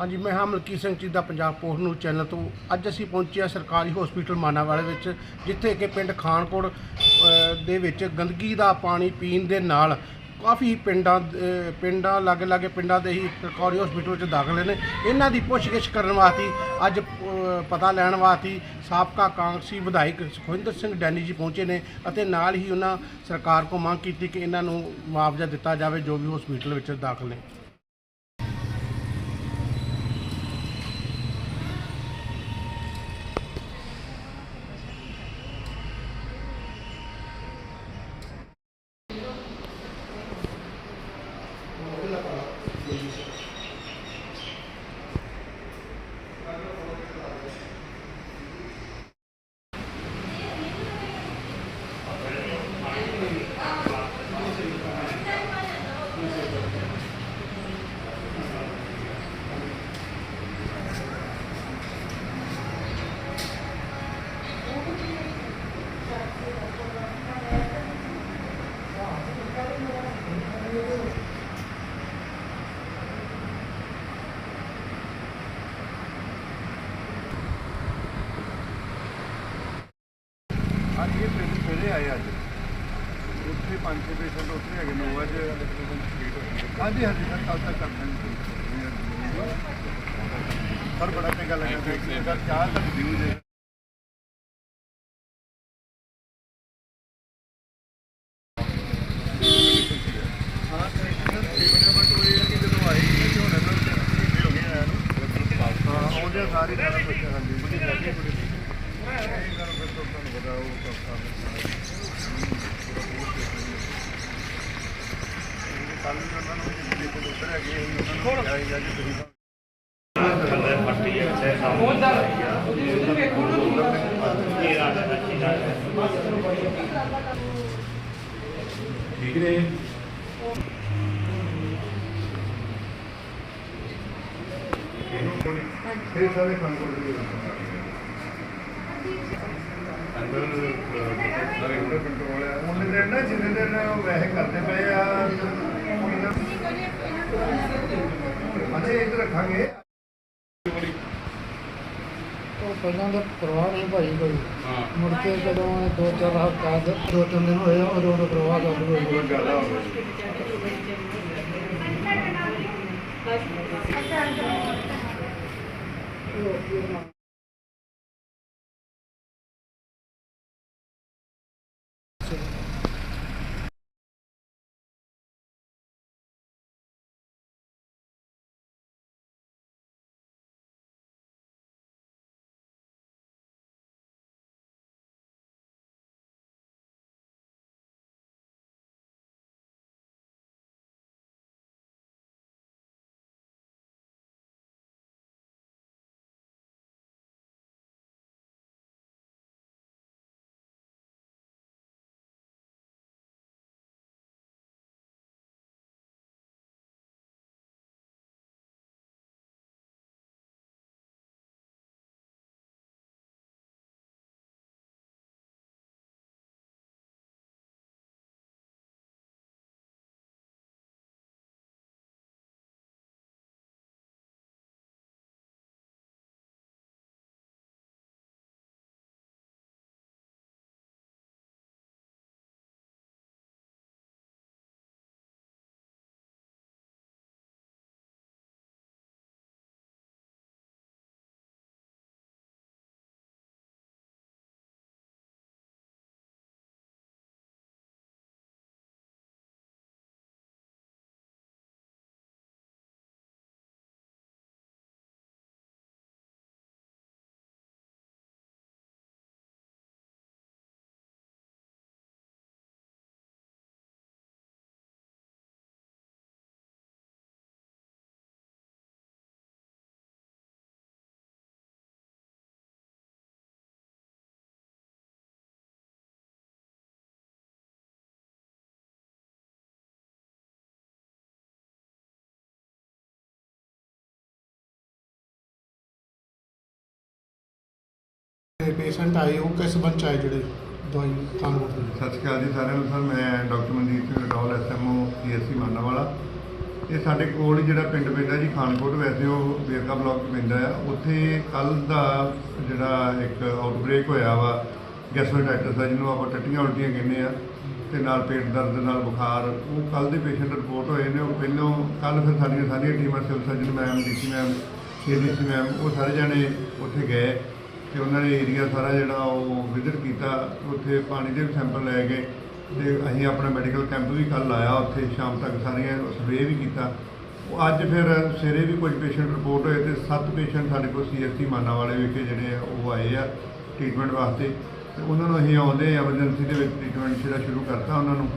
ਹਾਂਜੀ ਮੈਂ ਹਾਂ Malkit Singh Chida Punjab post news channel ਤੋਂ। ਅੱਜ ਅਸੀਂ ਪਹੁੰਚੇ ਹਾਂ ਸਰਕਾਰੀ ਹਸਪੀਟਲ ਮਾਨਾਵਾਲੇ ਵਿੱਚ ਜਿੱਥੇ ਕਿ ਪਿੰਡ ਖਾਨਕੋਟ ਦੇ ਵਿੱਚ ਗੰਦਗੀ ਦਾ ਪਾਣੀ ਪੀਣ ਦੇ ਨਾਲ ਕਾਫੀ ਪਿੰਡਾਂ ਅ, ਪਿੰਡਾਂ ਲਾਗੇ ਲਾਗੇ ਪਿੰਡਾਂ ਦੇ ਹੀ ਸਰਕਾਰੀ ਹਸਪੀਟਲ ਵਿੱਚ ਦਾਖਲ ਨੇ। ਇਹਨਾਂ ਦੀ ਪੁੱਛਗਿੱਛ ਕਰਨ ਵਾਸਤੇ ਅੱਜ ਪਤਾ ਲੈਣ ਵਾਸਤੇ ਸਾਬਕਾ ਕਾਂਗਰਸੀ ਵਿਧਾਇਕ ਸੁਖਵਿੰਦਰ ਸਿੰਘ ਡੈਨੀ ਜੀ ਪਹੁੰਚੇ ਨੇ ਅਤੇ ਨਾਲ ਹੀ ਉਹਨਾਂ ਸਰਕਾਰ ਕੋਲ ਮੰਗ ਕੀਤੀ ਕਿ ਇਹਨਾਂ ਨੂੰ ਮੁਆਵਜ਼ਾ ਦਿੱਤਾ ਜਾਵੇ ਜੋ ਵੀ ਹਸਪੀਟਲ ਵਿੱਚ ਦਾਖਲ ਨੇ ਅੱਜ ਸਵੇਰੇ ਆਏ ਅੱਜ। ਉੱਥੇ ਪੰਜ ਛੇ ਪੇਸ਼ੈਂਟ ਉੱਥੇ ਹੈਗੇ ਨੋ ਅੱਜ। ਹਾਂਜੀ ਹਾਂਜੀ ਸਰ ਕੱਲ ਤੱਕ ਕਰ ਦਾਂਗੇ। ਸਰ ਬੜਾ ਚੰਗਾ ਲੱਗਾ। ਸਰ ਚਾਹ ਤੱਕ ਦਿਓ ਜੇ। ਉਹ ਸਾਰੇ ਸਾਰਾ ਕੁਝ ਹਾਂਜੀ। ਠੀਕ ਨੇ? ਫਿਰ ਸਾਰੇ ਕੰਮ ਕਰਦੇ ਅੰਦਰ ਸਾਰੇ ਅੰਦਰ ਕੰਟਰੋਲ ਹੈ ਉਹਨੇ ਦਿਨ ਨਾ ਜਿੰਨੇ ਦਿਨ ਵੈਸੇ ਕਰਦੇ ਪਏ ਆ ਅਜੇ ਇੱਧਰ ਰੱਖਾਂਗੇ। ਉਹ ਪਹਿਲਾਂ ਦਾ ਪਰਵਾਹ ਨਹੀਂ ਭਾਈ ਕੋਈ। ਮੁੜ ਕੇ ਜਦੋਂ ਇਹ ਦੋ ਚਾਰ ਹਫ਼ਤਾ ਦੋ ਤਿੰਨ ਦਿਨ ਹੋਏ ਉਦੋਂ ਉਦੋਂ ਪਰਵਾਹ ਹੋਈ ਬਹੁਤ ਜ਼ਿਆਦਾ ਹੋ ਗਿਆ ਪੇਸ਼ੈਂਟ ਆਏ, ਉਹ ਕਿਸ ਬੰਚ ਆਏ ਜਿਹੜੇ ਦਵਾਈ ਖਾਣ ਸਤਿ ਸ਼੍ਰੀ ਅਕਾਲ ਜੀ ਸਾਰਿਆਂ ਨੂੰ। ਸਰ, ਮੈਂ doctor Manjit Singh Dol SMO PSC Manawala. ਇਹ ਸਾਡੇ ਕੋਲ ਜਿਹੜਾ ਪਿੰਡ ਪੈਂਦਾ ਜੀ, ਖਾਨਕੋਟ, ਵੈਸੇ ਉਹ ਵੇਰਕਾ ਬਲਾਕ ਪੈਂਦਾ ਆ। ਉੱਥੇ ਕੱਲ ਦਾ ਜਿਹੜਾ ਇੱਕ ਆਊਟਬ੍ਰੇਕ ਹੋਇਆ ਵਾ ਗੈਸਟ੍ਰਾਈਟਿਸ ਦਾ, ਜਿਹਨੂੰ ਆਪਾਂ ਟੱਟੀਆਂ ਉਲਟੀਆਂ ਕਹਿੰਦੇ ਆ, ਤੇ ਨਾਲ ਪੇਟ ਦਰਦ, ਨਾਲ ਬੁਖਾਰ, ਉਹ ਕੱਲ ਦੇ ਪੇਸ਼ੈਂਟ ਰਿਪੋਰਟ ਹੋਏ ਨੇ। ਉਹ ਪਹਿਲੋਂ ਕੱਲ ਫਿਰ ਸਾਡੀਆਂ ਸਾਰੀਆਂ ਟੀਮਾਂ, civil surgeon ma'am DC ma'am CDC ma'am ਉਹ ਸਾਰੇ ਜਣੇ ਉੱਥੇ ਗਏ। ਤੇ ਉਹਨਾਂ ਨੇ ਏਰੀਆ ਸਾਰਾ ਜਿਹੜਾ ਉਹ ਵਿਜ਼ਿਟ ਕੀਤਾ, ਉੱਥੇ ਪਾਣੀ ਦੇ ਸੈਂਪਲ ਲੈ ਗਏ ਤੇ ਅਸੀਂ ਆਪਣਾ ਮੈਡੀਕਲ ਕੈਂਪ ਵੀ ਕੱਲ ਲਾਇਆ ਉੱਥੇ, ਸ਼ਾਮ ਤੱਕ ਸਾਰੀਆਂ ਸਰਵੇ ਵੀ ਕੀਤਾ। ਉਹ ਅੱਜ ਫਿਰ ਸਵੇਰੇ ਵੀ ਕੁਝ ਪੇਸ਼ੈਂਟ ਰਿਪੋਰਟ ਹੋਏ ਤੇ 7 ਪੇਸ਼ੈਂਟ ਸਾਡੇ ਕੋਲ ਸੀਐਸਸੀ ਮਾਨਾ ਵਾਲੇ ਵਿਖੇ ਜਿਹੜੇ ਆ, ਉਹ ਆਏ ਆ ਟ੍ਰੀਟਮੈਂਟ ਵਾਸਤੇ। ਤੇ ਉਹਨਾਂ ਨੂੰ ਅਸੀਂ ਆਉਂਦੇ ਐਮਰਜੈਂਸੀ ਦੇ ਵਿੱਚ ਟ੍ਰੀਟਮੈਂਟ ਜਿਹੜਾ ਸ਼ੁਰੂ ਕਰਤਾ ਉਹਨਾਂ ਨੂੰ।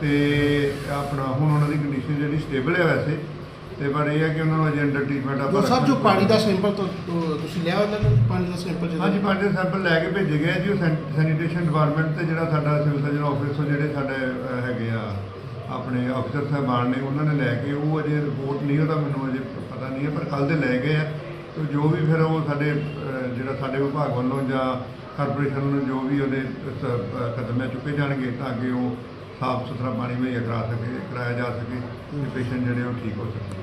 ਤੇ ਆਪਣਾ ਹੁਣ ਉਹਨਾਂ ਦੀ ਕੰਡੀਸ਼ਨ ਜਿਹੜੀ ਸਟੇਬਲ ਹੈ ਵੈਸੇ। ਤੇ ਪਰ ਇਹ ਹੈ ਕਿ ਉਹਨਾਂ ਨੂੰ ਅਜੇ ਅੰਡਰ ਟ੍ਰੀਟਮੈਂਟ ਆਪਾਂ ਜੋ ਸਭ ਜੋ ਰੱਖਣਾ ਪਾਣੀ ਦਾ ਸੈਂਪਲ ਤੁਸੀਂ ਲਿਆ ਉਹਨਾਂ ਦਾ ਪਾਣੀ ਦਾ ਸੈਂਪਲ ਜਿਹੜਾ ਹਾਂਜੀ ਪੰਜ ਸੈਂਪਲ ਲੈ ਕੇ ਭੇਜੇ ਗਏ ਆ ਜੀ ਉਹ ਸੈਨੀਟੇਸ਼ਨ ਡਿਪਾਰਟਮੈਂਟ ਤੇ ਜਿਹੜਾ ਸਾਡਾ ਸਿਵਲ ਸਰਜਨ ਆਫਿਸ ਤੋਂ ਜਿਹੜੇ ਸਾਡੇ ਅਹ, ਹੈਗੇ ਆ ਆਪਣੇ ਅਫਸਰ ਸਾਹਿਬਾਨ ਨੇ ਉਹਨਾਂ ਨੇ ਲੈ ਕੇ ਉਹ ਅਜੇ ਰਿਪੋਰਟ ਨਹੀਂ ਉਹਦਾ ਮੈਨੂੰ ਅਜੇ ਪਤਾ ਨਹੀਂ ਹੈ ਪਰ ਕੱਲ ਦੇ ਲੈ ਗਏ ਆ। ਤੇ ਜੋ ਵੀ ਫਿਰ ਉਹ ਸਾਡੇ ਅਹ, ਜਿਹੜਾ ਸਾਡੇ ਵਿਭਾਗ ਵੱਲੋਂ ਜਾਂ ਕਾਰਪੋਰੇਸ਼ਨ ਵੱਲੋਂ ਜੋ ਵੀ ਉਹਦੇ ਸ- ਅਹ, ਕਦਮ ਚੁੱਕੇ ਜਾਣਗੇ ਤਾਂ ਕਿ ਉਹ ਸਾਫ਼ ਸੁਥਰਾ ਪਾਣੀ ਮੁਹੱਈਆ ਕਰਾ ਸਕੇ ਕਰਾਇਆ ਜਾ ਸਕੇ ਤੇ ਪੇਸ਼ੈਂਟ ਜਿਹੜੇ ਉਹ ਠੀਕ ਹੋ ਸਕਣ।